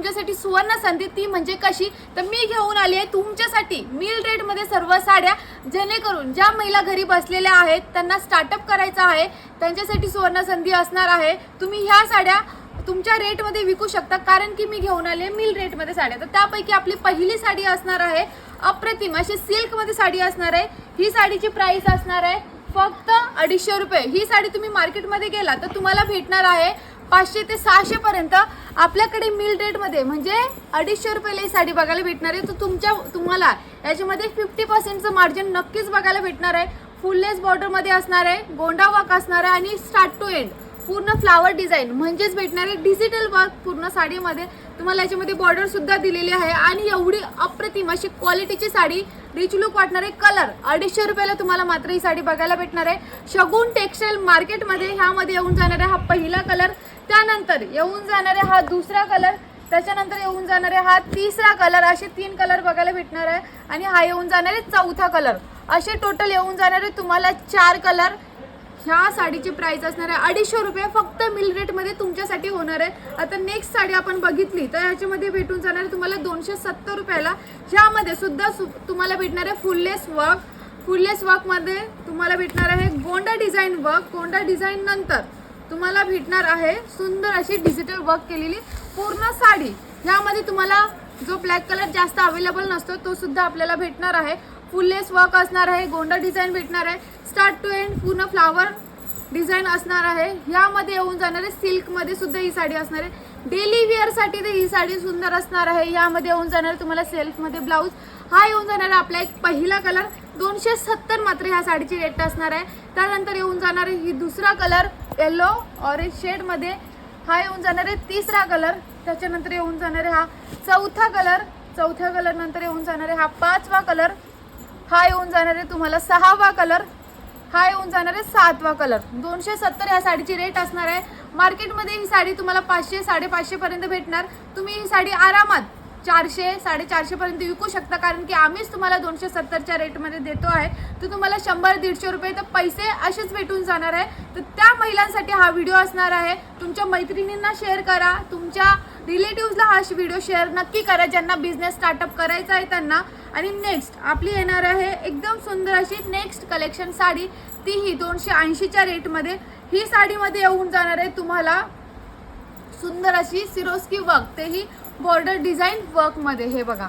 तुमच्यासाठी सुवर्ण संधी ती म्हणजे कशी? तर मी घेऊन आली आहे तुमच्यासाठी मिल रेटमध्ये सर्व साड्या जेणेकरून ज्या महिला घरी बसलेल्या आहेत त्यांना स्टार्टअप करायचं आहे त्यांच्यासाठी सुवर्ण संधी असणार आहे. तुम्ही ह्या साड्या तुमच्या रेटमध्ये विकू शकता कारण की मी घेऊन आले मिल रेटमध्ये साड्या. तर त्यापैकी आपली पहिली साडी असणार आहे अप्रतिम अशी सिल्कमध्ये साडी असणार आहे. ही साडीची प्राईस असणार आहे फक्त अडीचशे रुपये. ही साडी तुम्ही मार्केटमध्ये गेला तर तुम्हाला भेटणार आहे पाचशे ते सहाशे पर्यंत आपल्याकडे मिल रेटमध्ये म्हणजे अडीचशे रुपयाला ही साडी बघायला भेटणार आहे. तर तुमच्या तुम्हाला याच्यामध्ये फिफ्टी पर्सेंटचं मार्जिन नक्कीच बघायला भेटणार आहे. फुललेस बॉर्डरमध्ये असणार आहे गोंडा वर्क असणार आहे आणि स्टार्ट टू एंड पूर्ण फ्लावर डिझाईन म्हणजेच भेटणार आहे डिजिटल वर्क पूर्ण साडीमध्ये. तुम्हाला याच्यामध्ये बॉर्डर सुद्धा दिलेली आहे. आणि एवढी अप्रतिम अशी क्वालिटीची साडी रिच लुक वाटणारे कलर अडीचशे रुपयाला तुम्हाला मात्र ही साडी बघायला भेटणार आहे. शगुन टेक्सटाईल मार्केटमध्ये ह्यामध्ये येऊन जाणारा हा पहिला कलर त्यानंतर येऊन जाणारे हा दुसरा कलर त्याच्यानंतर येऊन जाणारे हा तिसरा कलर असे तीन कलर बघायला भेटणार आहे. आणि हा येऊन जाणारे चौथा कलर असे टोटल येऊन जाणारे तुम्हाला चार कलर ह्या साडीची प्राइस असणार आहे अडीचशे रुपये. फक्त मिल रेटमध्ये तुमच्यासाठी होणार आहे. आता नेक्स्ट साडी आपण बघितली तर ह्याच्यामध्ये भेटून जाणार आहे तुम्हाला दोनशे सत्तर रुपयाला. ह्यामध्ये सुद्धा सु तुम्हाला भेटणार आहे फुललेस वर्क फुललेस वर्कमध्ये तुम्हाला भेटणार आहे गोंडा डिझाईन वर्क गोंडा डिझाईन नंतर तुम्हाला भेटणार आहे सुंदर अशी डिजिटल वर्क केलेली पूर्ण साडी. ह्यामध्ये तुम्हाला जो ब्लॅक कलर जास्त अवेलेबल नसतो तो सुद्धा आपल्याला भेटणार आहे. फुललेस वर्क असणार आहे गोंडा डिझाईन भेटणार आहे. स्टार्ट टू एंड पूर्ण फ्लावर डिझाईन असणार आहे. यामध्ये येऊन जाणार आहे सिल्कमध्ये सुद्धा ही साडी असणार आहे. डेली वेअरसाठी तर ही साडी सुंदर असणार आहे. यामध्ये येऊन जाणार तुम्हाला सेल्फमध्ये ब्लाऊज हा येऊन जाणार आहे आपला एक पहिला कलर दोनशे सत्तर मात्र ह्या साडीची रेट असणार आहे. त्यानंतर येऊन जाणार आहे ही दुसरा कलर येलो ऑरेंज शेडमध्ये हा येऊन जाणार आहे तिसरा कलर त्याच्यानंतर येऊन जाणार आहे हा चौथा कलर चौथ्या कलर नंतर येऊन जाणार आहे हा पाचवा कलर हा येऊन जाणार आहे तुम्हाला सहावा कलर हा येऊन जाणार आहे सातवा कलर दोनशे सत्तर ह्या साडीची रेट असणार आहे. मार्केटमध्ये ही साडी तुम्हाला पाचशे साडेपाचशेपर्यंत भेटणार. तुम्ही ही साडी आरामात चारशे साडेचारशे पर्यंत विकू शकता. कारण की आम्हीच तुम्हाला दोनशे सत्तरच्या रेटमध्ये देतो आहे. तर तुम्हाला शंभर दीडशे रुपये तर पैसे असेच भेटून जाणार आहे. तर त्या महिलांसाठी हा व्हिडिओ असणार आहे. तुमच्या मैत्रिणींना शेअर करा. तुमच्या रिलेटिव्हजला हा व्हिडिओ शेअर नक्की करा. ज्यांना बिझनेस स्टार्टअप करायचा आहे त्यांना. आणि नेक्स्ट आपली येणार आहे एकदम सुंदर अशी नेक्स्ट कलेक्शन साडी. तीही दोनशे ऐंशीच्या रेटमध्ये. ही साडीमध्ये येऊन जाणार आहे तुम्हाला सुंदर अशी सिरोस्की वर्क तेही बॉर्डर डिझाईन वर्कमध्ये हे बघा.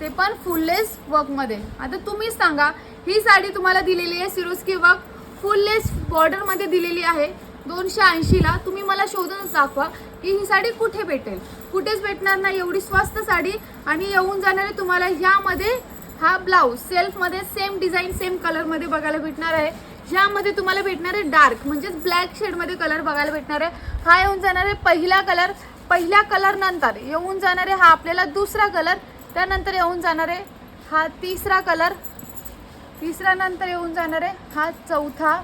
ते पण फुललेस वर्कमध्ये. आता तुम्हीच सांगा ही साडी तुम्हाला दिलेली आहे सिरोस्की वर्क फुललेस बॉर्डरमध्ये दिलेली आहे दोनशे ऐंशीला. तुम्ही मला शोधूनच दाखवा की ही साडी कुठे भेटेल. कुठेच भेटणार नाही एवढी स्वस्त साडी आणि येऊन जाणारे तुम्हाला ह्यामध्ये हा ब्लाऊज सेल्फमध्ये सेम डिझाईन सेम कलरमध्ये बघायला भेटणार आहे. ह्यामध्ये तुम्हाला भेटणार आहे डार्क म्हणजेच ब्लॅक शेडमध्ये कलर बघायला भेटणार आहे. हा येऊन जाणार आहे पहिला कलर पहिल्या कलर नंतर येऊन जाणारे हा आपल्याला दुसरा कलर त्यानंतर येऊन जाणार आहे हा तिसरा कलर तिसरा नंतर येऊन जाणार आहे हा चौथा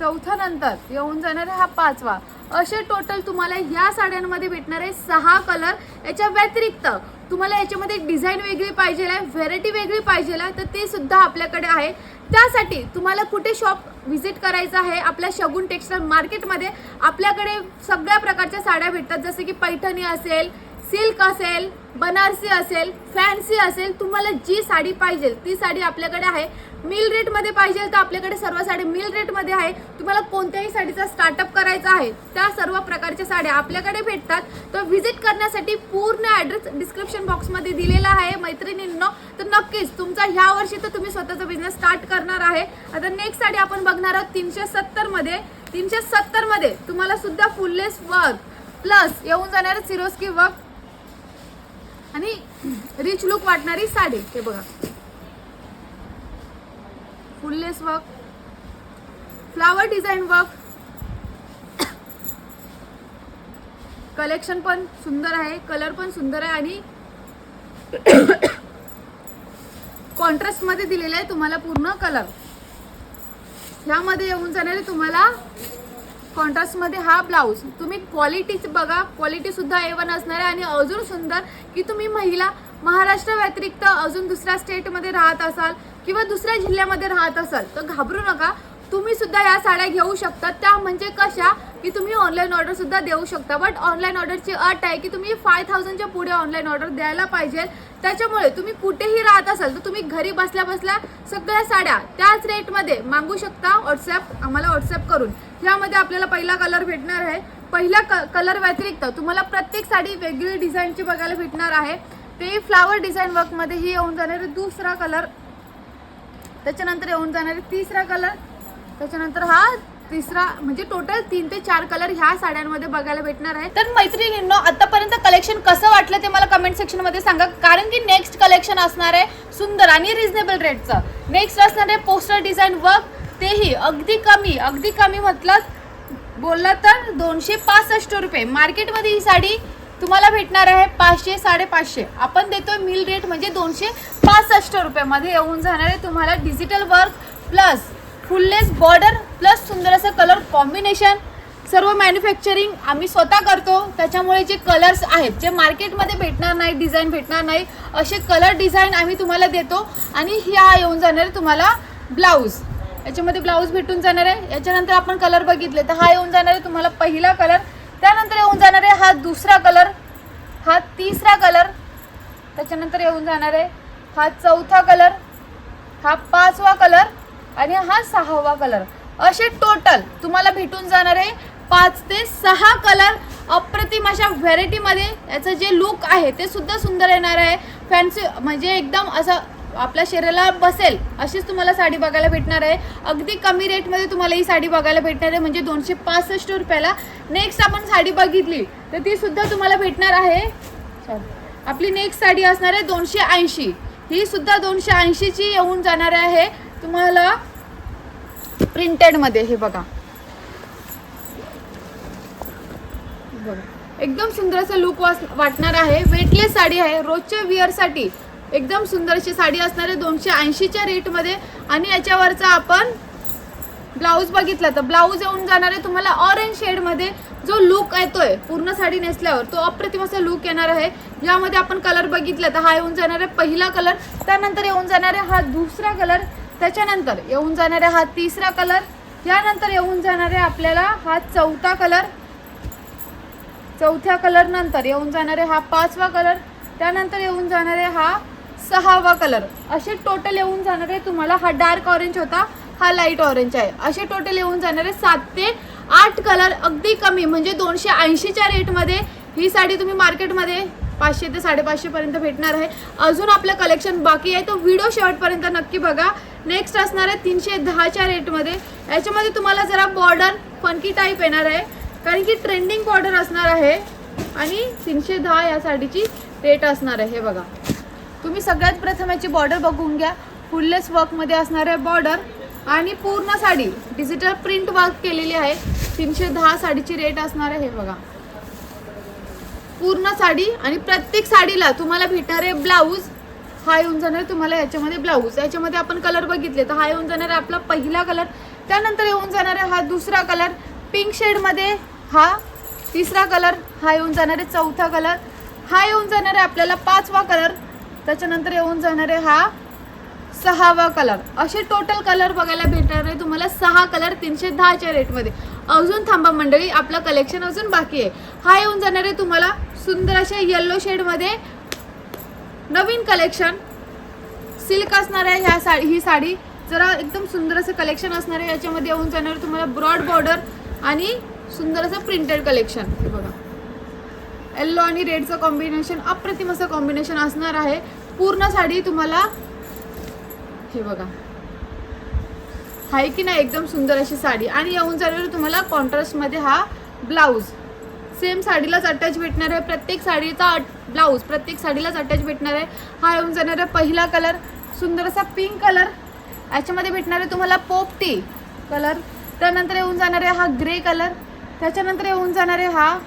चौथा नंतर येऊन जाणार आहे हा पाचवा. असे टोटल तुम्हाला या साड्यांमध्ये भेटणारे सहा कलर याच्या व्यतिरिक्त तुम्हाला याच्यामध्ये डिझाईन वेगळी पाहिजे आहे व्हेरायटी वेगळी पाहिजे आहे तर ते सुद्धा आपल्याकडे आहे. त्यासाठी तुम्हाला कुठे शॉप व्हिजिट करायचं आहे आपल्या शगुन टेक्सटाईल मार्केटमध्ये आपल्याकडे सगळ्या प्रकारच्या साड्या भेटतात. जसे की पैठणी असेल सिल्क असेल बनारसी असेल फॅन्सी असेल तुम्हाला जी साडी पाहिजे ती साडी आपल्याकडे आहे. मिल रेटमध्ये पाहिजे तर आपल्याकडे सर्व साड्या मिल रेटमध्ये आहे. तुम्हाला कोणत्याही साडीचा स्टार्टअप करायचा आहे त्या सर्व प्रकारच्या साड्या आपल्याकडे भेटतात. तर व्हिजिट करण्यासाठी पूर्ण ॲड्रेस डिस्क्रिप्शन बॉक्समध्ये दिलेला आहे मैत्रिणींनो. तर नक्कीच तुमचा ह्या वर्षी तर तुम्ही स्वतःचा बिझनेस स्टार्ट करणार आहे. आता नेक्स्ट साडी आपण बघणार आहोत तीनशे सत्तरमध्ये तीनशे सत्तरमध्ये तुम्हाला सुद्धा फुललेस वर्क प्लस येऊन जाणार सिरोस्की वर्क आणि रिच लुक वाटणारी साडी. हे बघा. Full lace work flower design work collection पण सुंदर आहे कलर पण सुंदर आहे आणि कॉन्ट्रास्टमध्ये दिलेला आहे तुम्हाला पूर्ण कलर ह्यामध्ये येऊन जाणारे तुम्हाला कॉन्ट्रास्टमध्ये हा ब्लाऊज तुम्ही क्वालिटीच बघा क्वालिटीसुद्धा एवन ए वन असणार आहे आणि अजून सुंदर की तुम्ही महिला महाराष्ट्र व्यतिरिक्त अजून दुसऱ्या स्टेटमध्ये राहत असाल किंवा दुसऱ्या जिल्ह्यामध्ये राहत असाल तर घाबरू नका. तुम्ही सुद्धा या साड्या घेऊ शकता. त्या म्हणजे कशा? की तुम्ही ऑनलाईन ऑर्डर सुद्धा देऊ शकता. बट ऑनलाईन ऑर्डरची अट आहे की तुम्ही फाय थाउजंडच्या पुढे ऑनलाईन ऑर्डर द्यायला पाहिजे. त्याच्यामुळे तुम्ही कुठेही राहत असाल तर तुम्ही घरी बसल्या बसल्या सगळ्या साड्या त्याच रेटमध्ये मागू शकता. व्हॉट्सॲप आम्हाला व्हॉट्सअप करून. ह्यामध्ये आपल्याला पहिला कलर भेटणार आहे. पहिल्या क कलर व्यतिरिक्त तुम्हाला प्रत्येक साडी वेगळी डिझाईनची बघायला भेटणार आहे. ते फ्लावर डिझाईन वर्कमध्ये ही येऊन जाणारी दुसरा कलर त्याच्यानंतर येऊन जाणारे तिसरा कलर त्याच्यानंतर हा तिसरा म्हणजे टोटल तीन ते चार कलर ह्या साड्यांमध्ये बघायला भेटणार आहे. तर मैत्रिणींनो आतापर्यंत कलेक्शन कसं वाटलं ते मला कमेंट सेक्शनमध्ये सांगा. कारण की नेक्स्ट कलेक्शन असणार आहे सुंदर आणि रिझनेबल रेटचं नेक्स्ट असणार आहे पोस्टर डिझाईन वर्क तेही अगदी कमी अगदी कमी म्हटलं बोलला तर दोनशे पासष्ट रुपये. मार्केटमध्ये ही साडी तुम्हाला भेटणार आहे पाचशे साडेपाचशे. आपण देतोय मिल रेट म्हणजे दोनशे पासष्ट रुपयामध्ये येऊन जाणार आहे तुम्हाला digital work plus full lace border plus सुंदर असं कलर कॉम्बिनेशन सर्व मॅन्युफॅक्चरिंग आम्ही स्वतः करतो. त्याच्यामुळे जे कलर्स आहेत जे मार्केटमध्ये भेटणार नाही डिझाईन भेटणार नाही असे कलर डिझाईन आम्ही तुम्हाला देतो. आणि ह्या येऊन जाणार आहे तुम्हाला ब्लाऊज याच्यामध्ये ब्लाऊज भेटून जाणार आहे. याच्यानंतर आपण कलर बघितले तर हा येऊन जाणार आहे तुम्हाला पहिला कलर त्यानंतर येऊन जाणार आहे हा दुसरा कलर हा तिसरा कलर त्याच्यानंतर येऊन जाणार आहे हा चौथा कलर हा पाचवा कलर आणि हा सहावा कलर. असे टोटल तुम्हाला भेटून जाणार आहे पाच ते सहा कलर अप्रतिम अशा व्हेरायटीमध्ये याचं जे लुक आहे ते सुद्धा सुंदर येणार आहे. फॅन्सी म्हणजे एकदम असं आपल्या शरीराला बसेल अशीच तुम्हाला साडी बघायला भेटणार आहे. अगदी कमी रेटमध्ये तुम्हाला ही साडी बघायला भेटणार आहे म्हणजे दोनशे पासष्ट रुपयाला. नेक्स्ट आपण साडी बघितली तर ती सुद्धा तुम्हाला भेटणार आहे. आपली नेक्स्ट साडी असणार आहे दोनशे ऐंशी. ही सुद्धा दोनशे ऐंशीची येऊन जाणार आहे. तुम्हाला प्रिंटेडमध्ये हे बघा. बघा. एकदम सुंदर असं लुक वाटणार आहे. वेटलेस साडी आहे. रोजच्या विअरसाठी एकदम सुंदर अशी साडी असणार आहे दोनशे ऐंशीच्या रेटमध्ये. आणि याच्यावरचा आपण ब्लाऊज बघितला तर ब्लाऊज येऊन जाणार आहे तुम्हाला ऑरेंज शेडमध्ये जो लुक येतोय पूर्ण साडी नेसल्यावर तो अप्रतिम असा लुक येणार आहे. यामध्ये आपण कलर बघितला तर हा येऊन जाणार आहे पहिला कलर त्यानंतर येऊन जाणार आहे हा दुसरा कलर त्याच्यानंतर येऊन जाणार आहे हा तिसरा कलर यानंतर येऊन जाणार आहे आपल्याला हा चौथा कलर चौथ्या कलर नंतर येऊन जाणार आहे हा पाचवा कलर त्यानंतर येऊन जाणार आहे हा सहावा कलर असे टोटल येऊन जाणार आहे तुम्हाला हा डार्क ऑरेंज होता हा लाइट ऑरेंज आहे. असे टोटल येऊन जाणार आहे सात ते आठ कलर अगदी कमी म्हणजे दोनशे ऐंशीच्या रेटमध्ये ही साडी तुम्ही मार्केटमध्ये पाचशे ते साडेपाचशेपर्यंत भेटणार आहे. अजून आपलं कलेक्शन बाकी आहे तो व्हिडिओ शेवटपर्यंत नक्की बघा. नेक्स्ट असणार आहे तीनशे दहाच्या रेटमध्ये याच्यामध्ये तुम्हाला जरा बॉर्डर फनकी टाईप येणार आहे. कारण की ट्रेंडिंग बॉर्डर असणार आहे. आणि तीनशे दहा या साडीची रेट असणार आहे हे बघा. तुम्ही सगळ्यात प्रथम याची बॉर्डर बघून घ्या. फुललेस वर्कमध्ये असणार आहे बॉर्डर आणि पूर्ण साडी. डिजिटल प्रिंट वर्क केलेली आहे. तीनशे दहा साडीची रेट असणार आहे हे बघा. पूर्ण साडी आणि प्रत्येक साडीला तुम्हाला भेटणार आहे ब्लाऊज हा येऊन जाणार आहे तुम्हाला याच्यामध्ये ब्लाऊज याच्यामध्ये आपण कलर बघितले तर हा येऊन जाणार आहे आपला पहिला कलर त्यानंतर येऊन जाणार आहे हा दुसरा कलर पिंक शेडमध्ये हा तिसरा कलर हा येऊन जाणार आहे चौथा कलर हा येऊन जाणार आहे आपल्याला पाचवा कलर त्याच्यानंतर येऊन जाणार आहे हा सहावा कलर असे टोटल कलर बघायला भेटणार आहे. तुम्हाला सहा कलर तीनशे दहाच्या रेटमध्ये अजून थांबा मंडळी आपलं कलेक्शन अजून बाकी आहे. हा येऊन जाणार आहे तुम्हाला सुंदर अशा येल्लो शेडमध्ये नवीन कलेक्शन सिल्क असणार आहे ह्या साडी ही साडी. जरा एकदम सुंदर असं कलेक्शन असणार आहे. याच्यामध्ये येऊन जाणार आहे तुम्हाला ब्रॉड बॉर्डर आणि सुंदर असं प्रिंटेड कलेक्शन हे बघा. येल्लो आणि रेडचं कॉम्बिनेशन अप्रतिम असं कॉम्बिनेशन असणार आहे. पूर्ण साडी तुम्हाला हे बघा. आहे की नाही एकदम सुंदर अशी साडी? आणि येऊन जाणार तुम्हाला कॉन्ट्रास्टमध्ये हा ब्लाऊज सेम साडीलाच अटॅच भेटणार आहे. प्रत्येक साडीचा ब्लाऊज प्रत्येक साडीलाच अटॅच भेटणार आहे. हा येऊन जाणार आहे पहिला कलर सुंदर असा पिंक कलर याच्यामध्ये भेटणार आहे तुम्हाला पोपटी कलर त्यानंतर येऊन जाणार आहे हा ग्रे कलर त्याच्यानंतर येऊन जाणार आहे हा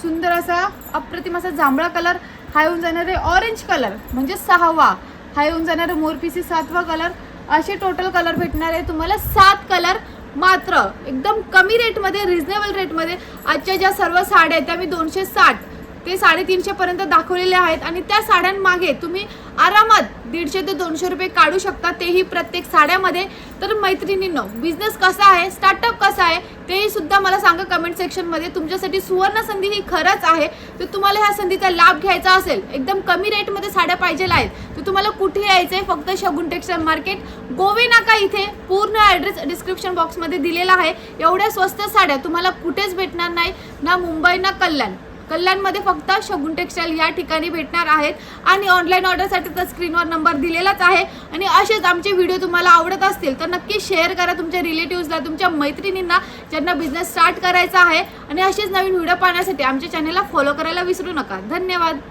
सुंदर असा अप्रतिम असा जांभळा कलर. हा येऊन जाणार आहे ऑरेंज कलर म्हणजे सहावा. हा येऊन जाणार आहे मोरपिसी सातवा कलर असे टोटल कलर भेटणार आहे तुम्हाला सात कलर मात्र. एकदम कमी रेटमध्ये रिझनेबल रेटमध्ये आजच्या ज्या सर्व साड्या आहेत त्या मी दोनशे साठ ते साडेतीनशे पर्यंत दाखवलेले आहेत आणि त्या साड्यांमागे तुम्ही आरामात दीडशे ते दोनशे रुपये काढू शकता. तेही प्रत्येक साड्यामध्ये. तर मैत्रिणींनो बिझनेस कसा आहे? स्टार्टअप कसा आहे? तेही सुद्धा मला सांगा कमेंट सेक्शनमध्ये तुमच्यासाठी सुवर्ण संधी ही खरंच आहे. तर तुम्हाला ह्या संधीचा लाभ घ्यायचा असेल एकदम कमी रेटमध्ये साड्या पाहिजे आहेत तर तुम्हाला कुठे यायचं आहे फक्त शगुन टेक्सटाईल मार्केट गोवे नाका इथे. पूर्ण ॲड्रेस डिस्क्रिप्शन बॉक्समध्ये दिलेला आहे. एवढ्या स्वस्त साड्या तुम्हाला कुठेच भेटणार नाही. ना मुंबई ना कल्याण. कल्याणमध्ये फक्त शगुन टेक्सटाईल या ठिकाणी भेटणार आहेत आणि ऑनलाईन ऑर्डरसाठी तर स्क्रीनवर नंबर दिलेलाच आहे. आणि असेच आमचे व्हिडिओ तुम्हाला आवडत असतील तर नक्की शेअर करा तुमच्या रिलेटिव्हजला तुमच्या मैत्रिणींना ज्यांना बिझनेस स्टार्ट करायचा आहे. आणि असेच नवीन व्हिडिओ पाहण्यासाठी आमच्या चॅनलला फॉलो करायला विसरू नका. धन्यवाद.